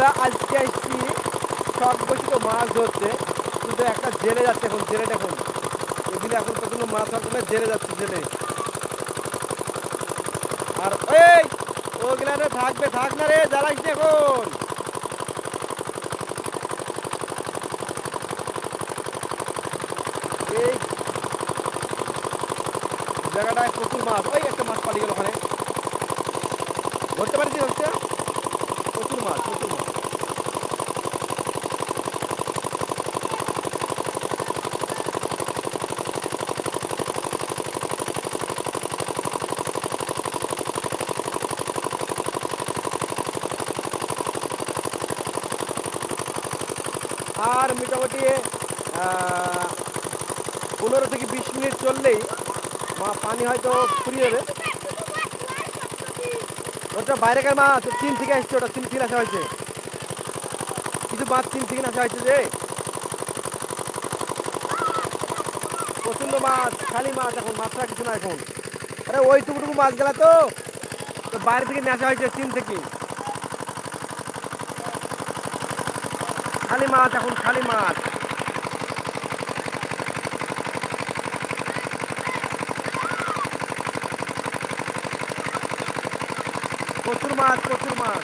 আমরা আজকে আসছি সব বসে তো মাছ ধরতে। কিন্তু একটা জেলে যাচ্ছে এখন জেলে দেখুন এগুলো এখন প্রচণ্ড মাছ ধরতে জেলে যাচ্ছে, জেলে। আর এই, ওগুলা রে থাকবে, থাক না রে জ্বালাইস এখন। এই জায়গাটায় প্রচুর মাছ। ওই একটা মাছ পালিয়ে গেল ওখানে। ধরতে পারিস হচ্ছে প্রচুর মাছ প্রচুর মাছ আর মোটামুটি পনেরো থেকে বিশ মিনিট চললেই পানি হয়তো ফুরিয়ে যাবে। ওটা বাইরেকার মাছ চীন থেকে আসছে, ওটা চীন থেকে আসা হয়েছে। কিছু মাছ চীন থেকে আসা হয়েছে যে। প্রচণ্ড মাছ, খালি মাছ এখন মাছটা কিছু না এখন। আরে ওই টুকুটুকু মাছ গেলা তো বাইরে থেকে আসা হয়েছে চীন থেকে। খালি মাছ এখন খালি মাছ। প্রচুর মাছ প্রচুর মাছ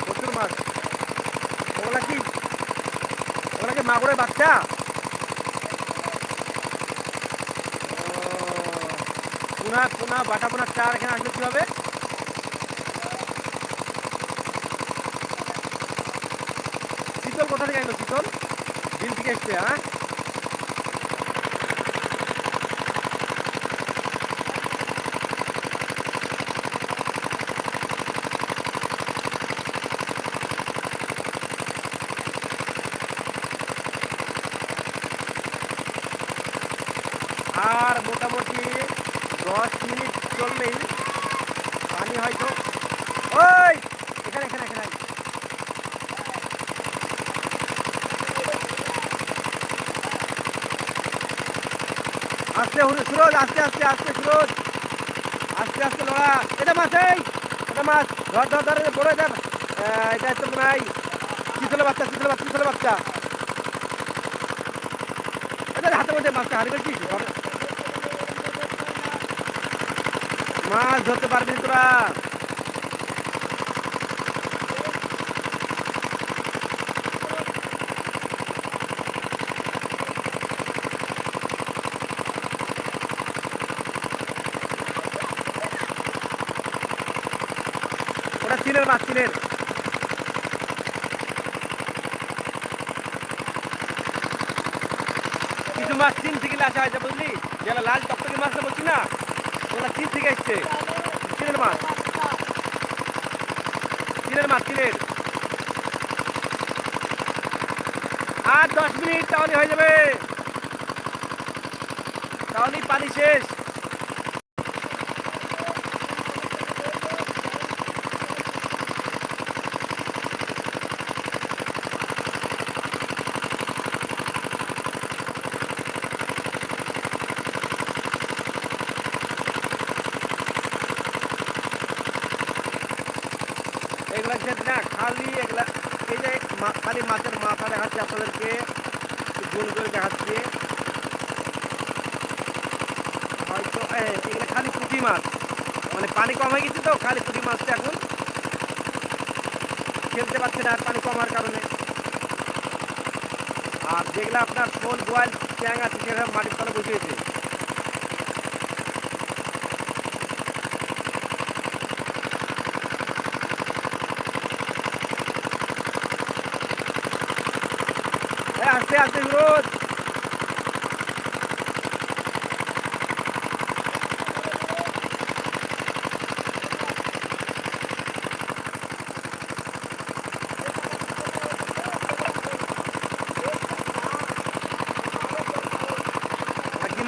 প্রচুর মাছ ওগুলা কি কি বাচ্চা। পোনা পোনা, বাটা, পোনা, চার, এখানে আসলে কি হবে? শীতল কোথা থেকে আসলো শীতল দিন থেকে এসছে হ্যাঁ? আর মোটামুটি দশ মিনিট চললেই পানি হয়তো ওই! এখানে এখানে এখানে। আস্তে সুরজ, আস্তে আস্তে আস্তে, সুরজ। আস্তে আস্তে, লড়া। এটা মাছ, এই! এটা মাছ। ধর ধর ধর বড় এটা। এটা তো হয় চিতলে বাচ্চা চিতলে বাচ্চা চিতলে বাচ্চা। এটা হাতে মধ্যে মাছটা হারিয়ে ফেলছিস ধর। মাছ ধরতে পারবি তোরা। ওটা চিনের মাছ চিনের কিছু মাছ চীন থেকে আসা হয়েছে বুঝলি? যেগুলো লাল টকটকে মাছটা বলছি না? ওগুলো কি থেকে এসছে চীনের মাছ চীনের মাছ চীনের আর দশ মিনিট তাহলে হয়ে যাবে। তাহলে পানি শেষ। ক্ষেত্রে না, খালি এগুলা, এই যে খালি মাছের মাথা দেখাচ্ছি আপনাদেরকে গোল করে দেখাচ্ছি। হয়তো এগুলা খালি পুঁটি মাছ। মানে পানি কম হয়ে গেছে তো, খালি পুঁটি মাছটা এখন। খেলতে পারছে না, পানি কমার কারণে। আর যেগুলা আপনার শোল গোয়াল ট্যাং আছে, সেগুলো মাটির তলে বসিয়েছে এ, আস্তে আস্তে রোজ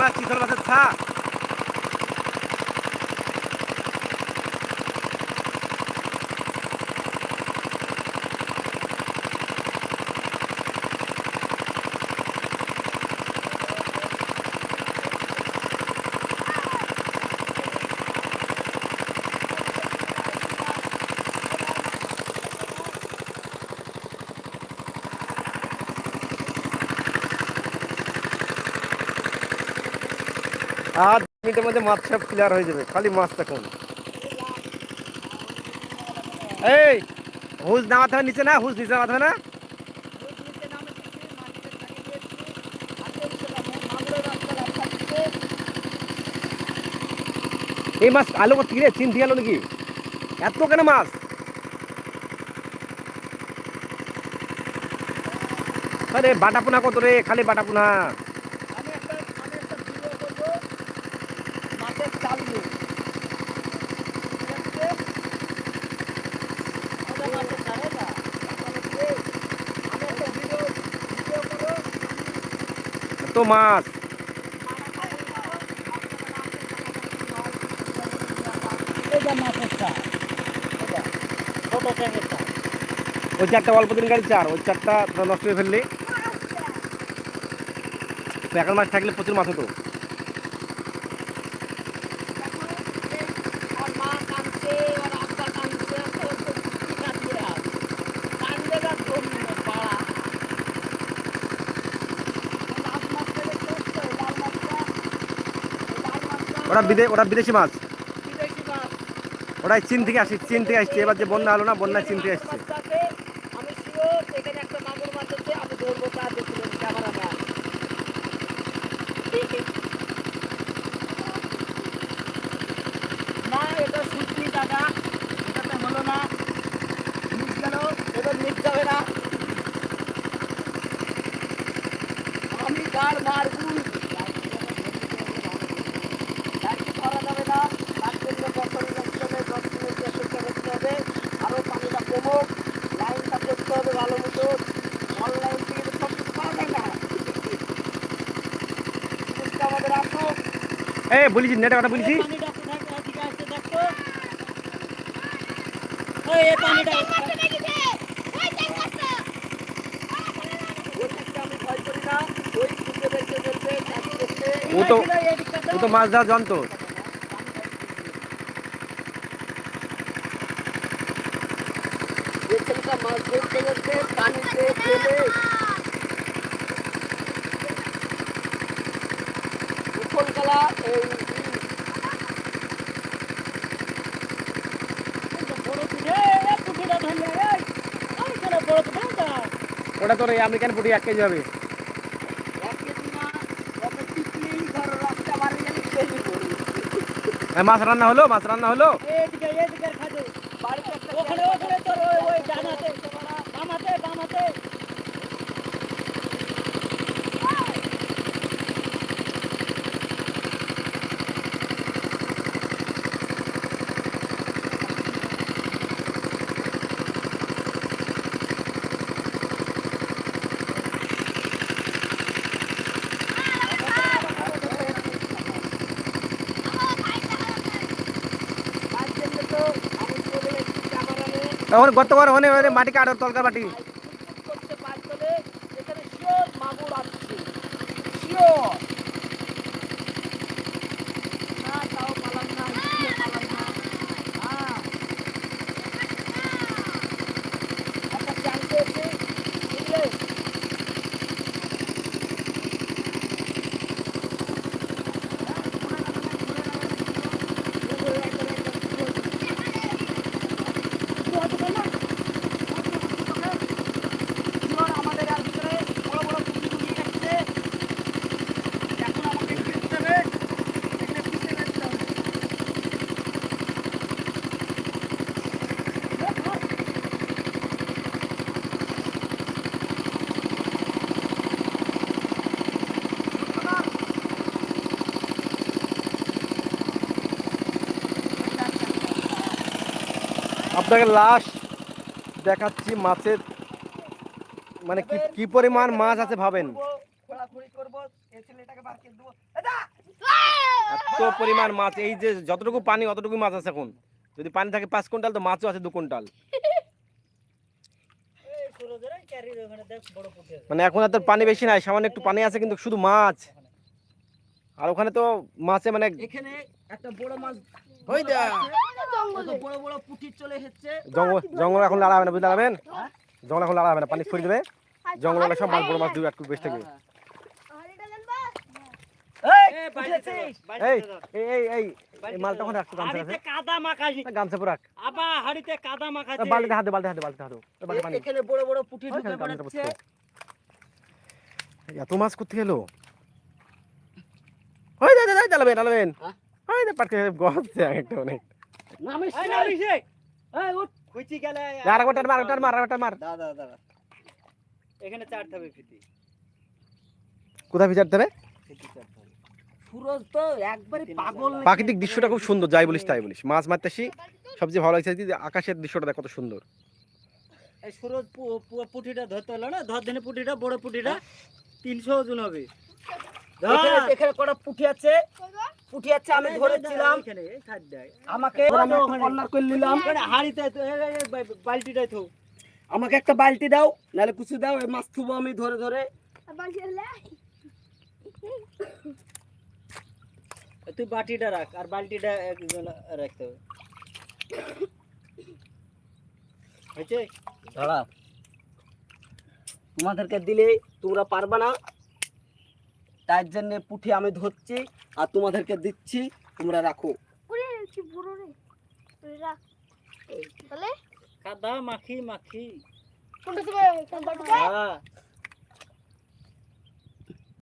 মাছ চিতল মাছের ছা আর মিনিটের মধ্যে মাছ সব ক্লিয়ার হয়ে যাবে, খালি মাছ তখন এই হুজ নামাতে হবে নিচে না হুজ নিচে নামাতে হবে না? এই মাছ আলো কত কি রে? চিন দিয়ে নাকি? এত কেন মাছ? আরে বাটাপুনা কত রে? খালি বাটাপুনা আমি একটা আমি একটা ভিডিও করব মাছের চাল নিয়ে ঠিক আছে? আমাদের মাছের চাল না তাহলে কি? আমি একটা ভিডিও ভিডিও করব চাল। ওই চারটা অল্প দিন গাড়ি চার ওই চারটা নষ্ট হয়ে ফেললে। তো এখন মাছ থাকলে প্রচুর মাছ হতো আর মা কাঁদছে আর আব্বা কাঁদছে আর তো কি কাঁদবে আর কাঁদলে না দম পাড়া লাল মাছটা দেখতে হচ্ছে লাল মাছটা লাল ওরা বিদে ওটা বিদেশি মাছ? ওটাই চিন চীন থেকে আসছে চীন থেকে আসছে। এবার যে বন্যা হলো না বন্যায় চীন থেকে আসছে মাছটাকে আমি শিওর এখানে একটা মাগুর মাছ আছে আমি ধরবো তার দেখছিলাম ক্যামেরাম্যান না এটা সত্যি দাদা এটাতে হলো না মিস গেল এবার মিস যাবে না আমি গাড় মারবো লাইট করা যাবে না তার জন্য বছরে রাখতে হবে দশ মিনিট চেষ্টা করতে হবে আরও পানিটা কমুক লাইনটা করতে হবে ভালো মতো অনলাইন থেকে তো সব কিছু পাওয়া যায় না জিনিসটা আমাদের আসুক এই বলেছি নেটে কথা বলেছি পানিটা কোথায় কোথা থেকে আসছে দেখো ওই এই পানিটা ওই দিকটা আমি ভয় করি না ওই খুঁজে করতে ও তো- ও তো মাছ ধরা ছেলেটা মাছ ধরতে ধরতে পানিতে উপলকলা এই ওটা তোর এই আমেরিকান পুটি এক কেজি হবে। মাছ রান্না হলো? মাছ রান্না হলো? এদিকে এদিকে খাদে বাড়িতে ওখানে ওখানে তোর ওই ওই ডানাতে বামাতে বামাতে তার জন্য তো আমি চলে এসেছি ক্যামেরাম্যান তখন গত বার ওখানে ওখানে মাটি কাটার তলকার মাটি করতে পারলে এখানে শিওর মাগুর আসছে শিওর না তাও পালাম না ইচ্ছে পালাম না হ্যাঁ একটা জানতে এসে বুঝলে শিওর আমাদের আর ভিতরে বড় বড় পুঁজি পুঁজি রাখছে এখন আমাকে ফিরতে হবে এখানে ফিরতে রাখতে হবে আপনাকে লাস্ট দেখাচ্ছি মাছের মানে কি কি পরিমাণ মাছ আছে ভাবেন? এত পরিমাণ মাছ, এই যে যতটুকু পানি, অতটুকু মাছ আছে এখন। যদি পানি থাকে পাঁচ কুইন্টাল, তো মাছও আছে দু কুইন্টাল। মানে এখন আর পানি বেশি নাই, সামান্য একটু পানি আছে, কিন্তু শুধু মাছ। আর ওখানে তো মাছে মানে এখানে একটা বড় মাছ ওই দা কত বড় বড় পুঁটি চলে এসেছে। জঙ্গল জঙ্গল এখন লাড়া হবে না বুঝতে পারবেন? জঙ্গল এখন লাড়া হবে না পানি ছড়িয়ে দেবে। জঙ্গল সব মাছ বড় মাছ দু এক বেশ থেকে। হ্যাঁ। এই এ, বালতিতে উঠেছিস? ধর, বালতিতে এই ধর। এই এই এই এই বালতিতে মালটা ধর। ওখানে রাখতো গামছা হাঁড়িতে কাছে কাদা মাখাইনি গামছা পুরো রাখ। আবা হাড়িতে কাদা মাখাইছে বালতিতে হাত দে বালতিতে হাত দে বালতিতে হাত দে। ওই বালতি পানি। বড় বড় পুঁটি ওই ঢুকে খালি গামছাটা পড়েছে পড়ছে। এত মাছ করতে গেলো ওই দে দে দে চালাবেন চালাবেন হ্যাঁ? পাটকে গছে একটা অনেক। নামিস না। নামিস এই উঠ। খুঁচি গেলে আর একটা মার একটা মার একটা মার। দাদা দাদা এখানে চারতে হবে ফিতি। কোথায় সুরজ তো একবারে পাগল প্রাকৃতিক দৃশ্যটা খুব সুন্দর যাই বলিস তাই বলিস। মাছ মারতেছি সবচেয়ে ভালো লাগছে যে আকাশের দৃশ্যটা দেখ কত সুন্দর। এই সুরজ পুঁটিটা ধরতে হলো না? ধর দিনে পুঁটিটা বড় পুঁটিটা তিনশো ওজন হবে। এখানে এখানে কটা পুঁটি আছে। পুঁটি আছে আমি ধরেছিলাম। এখানে, এই খাদ দেয়। আমাকে একটা কর্নার করে নিলাম। হাঁড়িতে বালতিটাই আমাকে বালতি দাও নাহলে কিছু দাও এই মাছ থুবো আমি ধরে ধরে। তুই বাটিটা রাখ আর বালতিটা একজন রাখতে হবে। হয়েছে? দাঁড়া। তোমাদেরকে দিলে তোমরা পারবে না। তার জন্য পুঠি আমি ধরছি আর তোমাদেরকে দিচ্ছি তোমরা রাখো। কাদা মাখি মাখি। কোনটা